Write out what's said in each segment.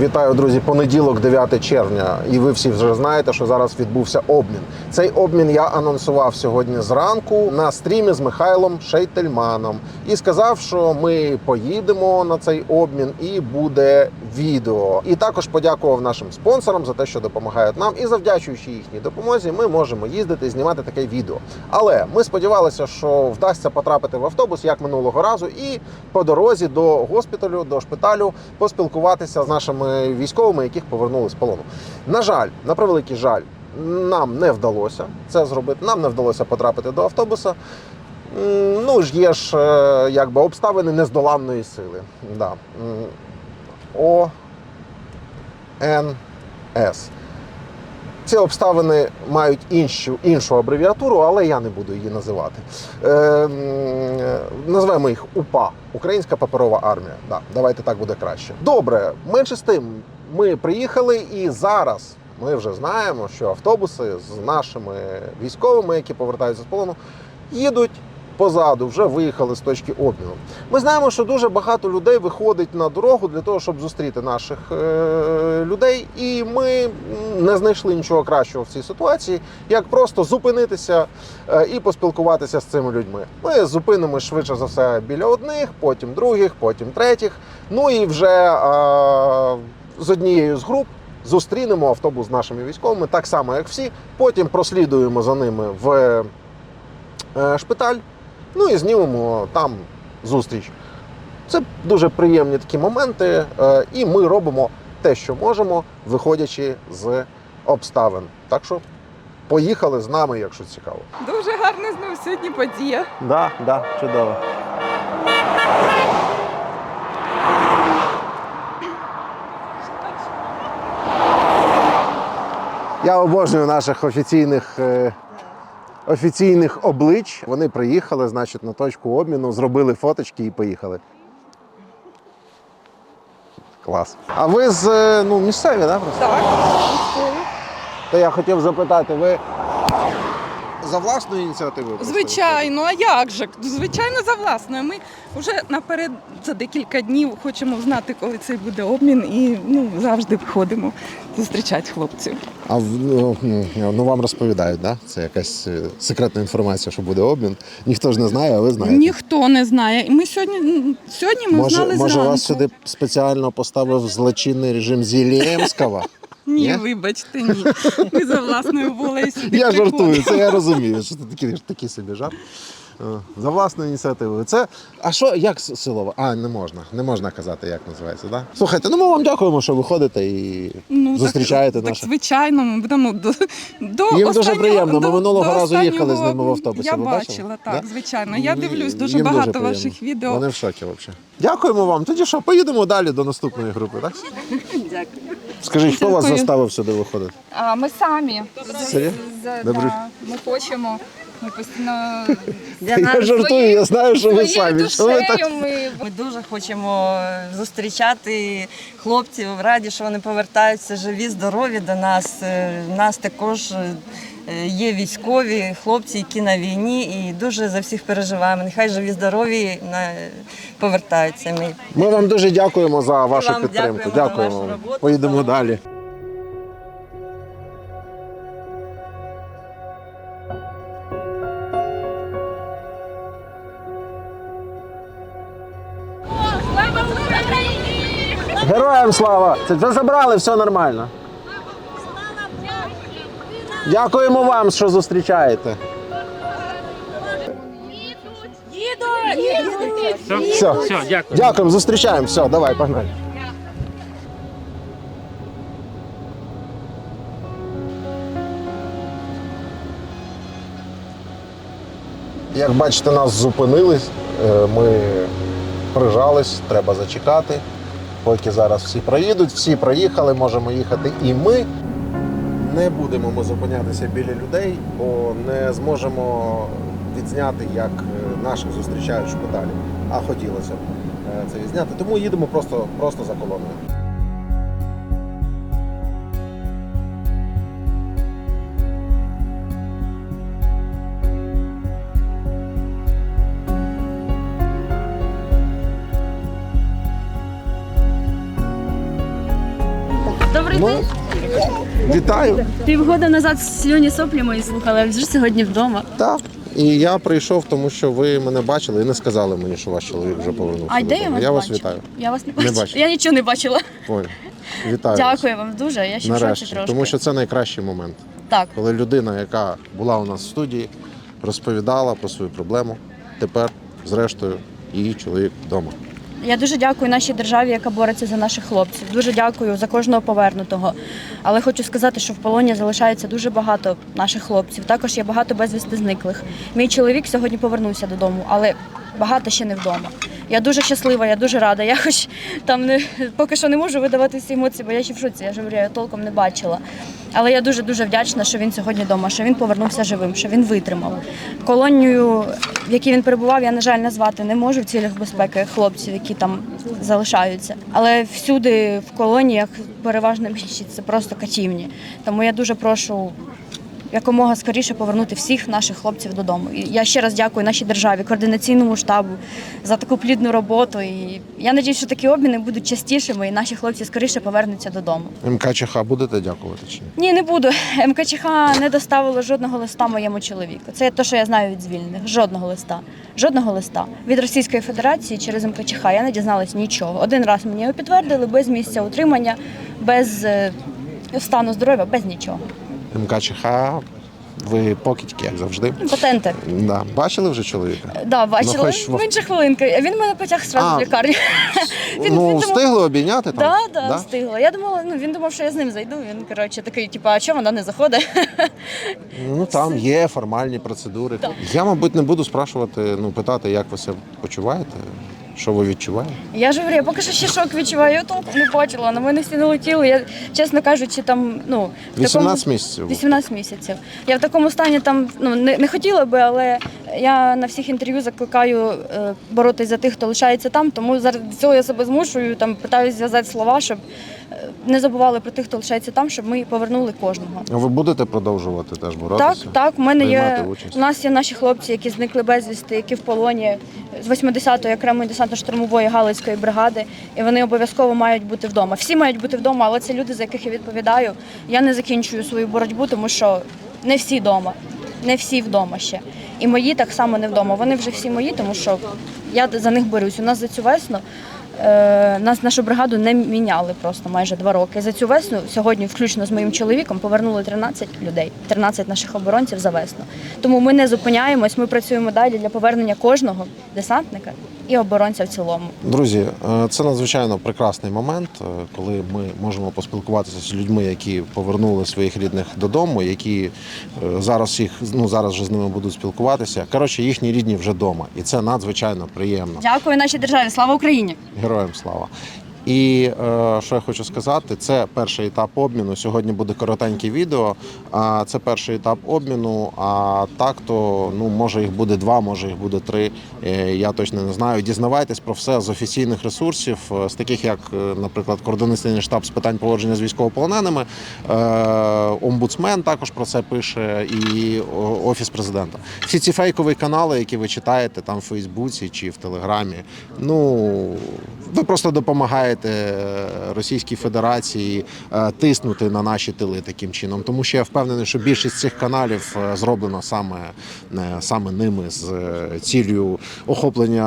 Вітаю, друзі! Понеділок, 9 червня, і ви всі вже знаєте, що зараз відбувся обмін. Цей обмін я анонсував сьогодні зранку на стрімі з Михайлом Шейтельманом і сказав, що ми поїдемо на цей обмін і буде відео. І також подякував нашим спонсорам за те, що допомагають нам. І завдячуючи їхній допомозі, ми можемо їздити і знімати таке відео. Але ми сподівалися, що вдасться потрапити в автобус як минулого разу, і по дорозі до госпіталю, до шпиталю поспілкуватися з нашими військовими, яких повернули з полону. На жаль, на превеликий жаль, нам не вдалося це зробити. Нам не вдалося потрапити до автобуса. Ну ж є ж е, якби обставини нездоланної сили. О Н С. Ці обставини мають іншу, іншу абревіатуру, але я не буду її називати. Е, Назвемо їх УПА Українська паперова армія. Да, давайте так буде краще. Добре, менше з тим, ми приїхали і зараз ми вже знаємо, що автобуси з нашими військовими, які повертаються з полону, їдуть позаду, вже виїхали з точки обміну. Ми знаємо, що дуже багато людей виходить на дорогу для того, щоб зустріти наших е, людей, і ми не знайшли нічого кращого в цій ситуації, як просто зупинитися е, і поспілкуватися з цими людьми. Ми зупинимося швидше за все біля одних, потім других, потім третіх. Ну і вже е, з однією з груп. Зустрінемо автобус з нашими військовими, так само як всі. Потім прослідуємо за ними в шпиталь. Ну і знімемо там зустріч. Це дуже приємні такі моменти, е, і ми робимо те, що можемо, виходячи з обставин. Так що поїхали з нами, якщо цікаво. Дуже гарна знову сьогодні подія. Да, да, чудово. Я обожнюю наших офіційних. Офіційних облич вони приїхали, значить, на точку обміну, зробили фоточки і поїхали. Клас. А ви з е, ну, місцеві, да, просто? Так. То я хотів запитати, ви за власною ініціативою? Звичайно, а як же? Звичайно, за власною. Ми вже наперед за декілька днів хочемо знати, коли цей буде обмін, і ну завжди виходимо зустрічати хлопців. А ну, ну, ну вам розповідають, да? Це якась е, секретна інформація, що буде обмін. Ніхто ж не знає, а ви знаєте. Ніхто не знає. І ми сьогодні сьогодні ми може, знали може зранку. вас сюди спеціально поставив злочинний режим Зілємського? Ні, Ні? вибачте, ні. Ми за власною волею сюди Я жартую, це я розумію, що це такий, такий собі жарт. Е, За власною ініціативою. Це. А що, як с- силово? А, не можна. Не можна казати, як називається, да? Слухайте, ну ми вам дякуємо, що ви ходите і Ну, зустрічаєте так, звичайно, ми будемо до, до Їм дуже приємно. Ми до- минулого до разу їхали з ними в автобусі, Я ви бачили? бачила, так, Да? звичайно. Я дивлюсь дуже їм багато приємно. ваших відео. Вони в шокі взагалі. Дякуємо вам. Тоді що, поїдемо далі до наступної групи, так? Дякую. Скажіть, хто вас заставив сюди виходити? А ми самі з- Добре. да, ми хочемо. Ми постійно для Я нас жартую, своєю- я знаю, що ви самі. Що ви так ми Ми дуже хочемо зустрічати хлопців. Раді, що вони повертаються живі, здорові до нас. Е, У нас також е, є військові хлопці, які на війні, і дуже за всіх переживаємо. Нехай живі, здорові на- повертаються. Ми Ми вам дуже дякуємо за вашу вам підтримку. дякуємо за вашу роботу. Поїдемо далі. Героям слава! Це вже забрали, все нормально. Дякуємо вам, що зустрічаєте. Все, Все, дякую. Дякуємо, зустрічаємо. Все, давай, погнали. Як бачите, нас зупинили. Е, Ми прижались, треба зачекати. Поки зараз всі проїдуть, всі проїхали, можемо їхати і ми. Не будемо ми зупинятися біля людей, бо не зможемо відзняти, як е, наших зустрічають в шпиталі. А хотілося б е, це відзняти. Тому їдемо просто, просто за колоною. Ну, вітаю. Півгода назад сльоні соплі мої слухали, а вже сьогодні вдома. Так. І я прийшов, тому що ви мене бачили і не сказали мені, що ваш чоловік вже повернувся. А де я вас я вас бачила? вітаю. Я вас не Не бачила. Я нічого не бачила. Ой, вітаю. вас. Дякую вам дуже. Я ще в шоці Нарешті, трошки. тому що це найкращий момент, Так. коли людина, яка була у нас в студії, розповідала про свою проблему. Тепер, зрештою, її чоловік вдома. Я дуже дякую нашій державі, яка бореться за наших хлопців. Дуже дякую за кожного повернутого. Але хочу сказати, що в полоні залишається дуже багато наших хлопців. Також є багато безвісти зниклих. Мій чоловік сьогодні повернувся додому, але багато ще не вдома. Я дуже щаслива, я дуже рада. Я хоч там не поки що не можу видавати всі емоції, бо я ще в шоці, я ж говорю, я толком не бачила. Але я дуже дуже вдячна, що він сьогодні вдома, що він повернувся живим, що він витримав. Колонію, в якій він перебував, я на жаль назвати не можу в цілях безпеки хлопців, які там залишаються. Але всюди в колоніях переважна більшість це просто катівні. Тому я дуже прошу якомога скоріше повернути всіх наших хлопців додому. І я ще раз дякую нашій державі, координаційному штабу за таку плідну роботу. І я надіюсь, що такі обміни будуть частішими, і наші хлопці скоріше повернуться додому. МКЧХ будете дякувати чи ні? Ні, не буду. МКЧХ не доставило жодного листа моєму чоловіку. Це те, що я знаю від звільнених. Жодного листа. Жодного листа. Від Російської Федерації через МКЧХ я не дізналась нічого. Один раз мені його підтвердили без місця утримання, без е, стану здоров'я, без нічого. МКЧХ, ви покидьки, як завжди. Патенти. Да. Бачили вже чоловіка? Да, бачила. Ну, хоч Менше хвилинки. Він мене потяг А, зразу в лікарню. Він- ну, він думав- встигли обійняти там? Да, да, встигла. Я думала, ну він думав, що я з ним зайду. Він коротше такий, типу, а чого вона не заходить? Ну там є формальні процедури. Я, мабуть, не буду спрашувати, ну питати, як ви себе почуваєте, що ви відчуваєте. Я ж говорю, я поки що ще шок відчуваю, я толком не бачила. На мене всі налетіли. Я, чесно кажучи, там, ну, в 18 такому... місяців. 18 місяців. Я в такому стані там ну не, не хотіла би, але я на всіх інтерв'ю закликаю е, боротись за тих, хто лишається там. Тому заради цього я себе змушую, там питаюся зв'язати слова, щоб не забували про тих, хто лишається там, щоб ми повернули кожного. А Ви будете продовжувати теж Так, боротися? так. У мене приймати є участь? у нас є наші хлопці, які зникли безвісти, які в полоні з 80-ї окремої десантно-штурмової галицької бригади, і вони обов'язково мають бути вдома. Всі мають бути вдома, але це люди, за яких я відповідаю. Я не закінчую свою боротьбу, тому що не всі вдома, не всі вдома ще. І мої так само не вдома. Вони вже всі мої, тому що я за них борюсь. У нас за цю весну. Е, Нас нашу бригаду не міняли просто майже два роки. За цю весну сьогодні, включно з моїм чоловіком, повернули 13 людей, 13 наших оборонців за весну. Тому ми не зупиняємось, ми працюємо далі для повернення кожного десантника і оборонця в цілому. Друзі, е, це надзвичайно прекрасний момент, е, коли ми можемо поспілкуватися з людьми, які повернули своїх рідних додому, які е, зараз їх ну зараз вже з ними будуть спілкуватися. Коротше, їхні рідні вже вдома, і це надзвичайно приємно. Дякую нашій державі. Слава Україні! Героям слава. І е, що я хочу сказати, це перший етап обміну. Сьогодні буде коротеньке відео. А це перший етап обміну. А так то ну може їх буде два, може їх буде три. Е, я точно не знаю. Дізнавайтесь про все з офіційних ресурсів, е, з таких як, наприклад, координаційний штаб з питань поводження з військовополоненими. Омбудсмен також про це пише, і офіс президента. Всі ці фейкові канали, які ви читаєте там в Фейсбуці чи в Телеграмі. Ну ви просто допомагаєте е, Російській Федерації е, тиснути на наші тили таким чином. Тому що я впевнений, що більшість цих каналів е, зроблено саме, саме ними з цілею охоплення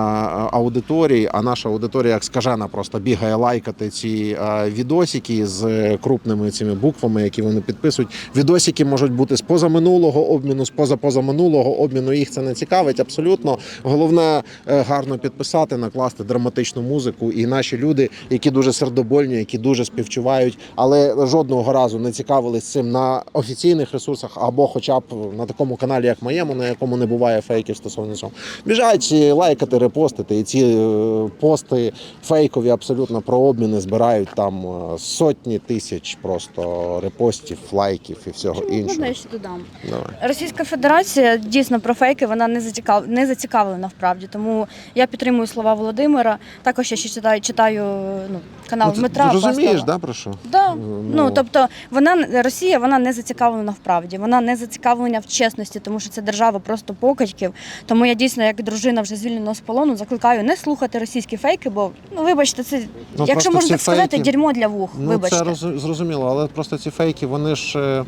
аудиторії. А наша аудиторія, як скажена, просто бігає лайкати ці відосики з крупними цими буквами, які вони підписують. Відосики можуть бути з позаминулого обміну, з позапозаминулого обміну. Їх це не цікавить абсолютно. Головне гарно підписати, накласти драматичну музику. І наші люди, які дуже сердобольні, які дуже співчувають, але жодного разу не цікавились цим на офіційних ресурсах або, хоча б на такому каналі, як моєму, на якому не буває фейків стосовно цього. Біжать лайкати, репостити, і ці е, пости фейкові абсолютно про обміни збирають там е, сотні тисяч просто репостів, лайків і всього іншого. Можна я ще додам? Давай. Російська Федерація дійсно про фейки вона не зацікав... не зацікавлена вправді. Тому я підтримую слова Володимира. Також я ще читаю, читаю ну, канал Ну, ти розумієш, да, про що? Да, Да. Ну тобто вона Росія вона не зацікавлена в правді, вона не зацікавлена в чесності, тому що це держава просто покидьків. Тому я дійсно, як дружина вже звільненого з полону, закликаю не слухати російські фейки, бо ну вибачте, це Ну, якщо можна так сказати, фейки- дерьмо для вух. Ну, вибачте. це роз- зрозуміло, але просто ці фейки, вони ж е,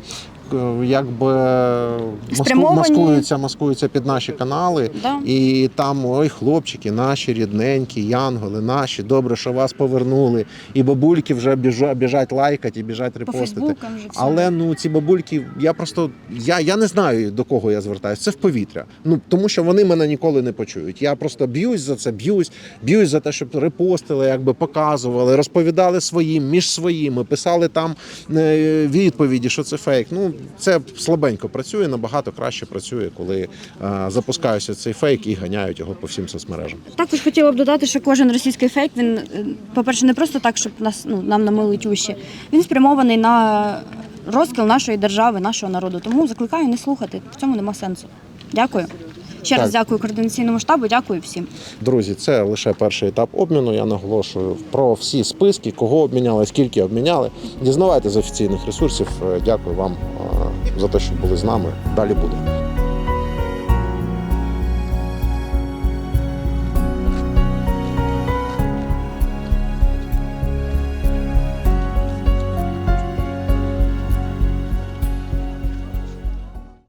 якби Спрямовані. маскуються, маскуються під наші канали. Да. І там ой, хлопчики, наші рідненькі, янголи, наші, добре, що вас повернули. І бабульки вже біжа- біжать лайкати і біжать репостити. Але ну ці бабульки, я просто я, я не знаю до кого я звертаюся. Це в повітря. Ну тому що вони мене ніколи не почують. Я просто б'юсь за це, б'юсь, б'юсь за те, щоб репостили, якби показували, розповідали своїм між своїми, писали там е, відповіді, що це фейк. Ну це слабенько працює, набагато краще працює, коли е, запускаюся цей фейк і ганяють його по всім соцмережам. Також хотіла б додати, що кожен російський фейк він, по-перше, не просто так, щоб нас ну нам намилить уші. Він спрямований на розкіл нашої держави, нашого народу. Тому закликаю не слухати. В цьому нема сенсу. Дякую. Ще раз дякую координаційному штабу, дякую всім. Друзі, це лише перший етап обміну. Я наголошую про всі списки, кого обміняли, скільки обміняли. Дізнавайте з офіційних ресурсів. Е, Дякую вам е, за те, що були з нами. Далі буде.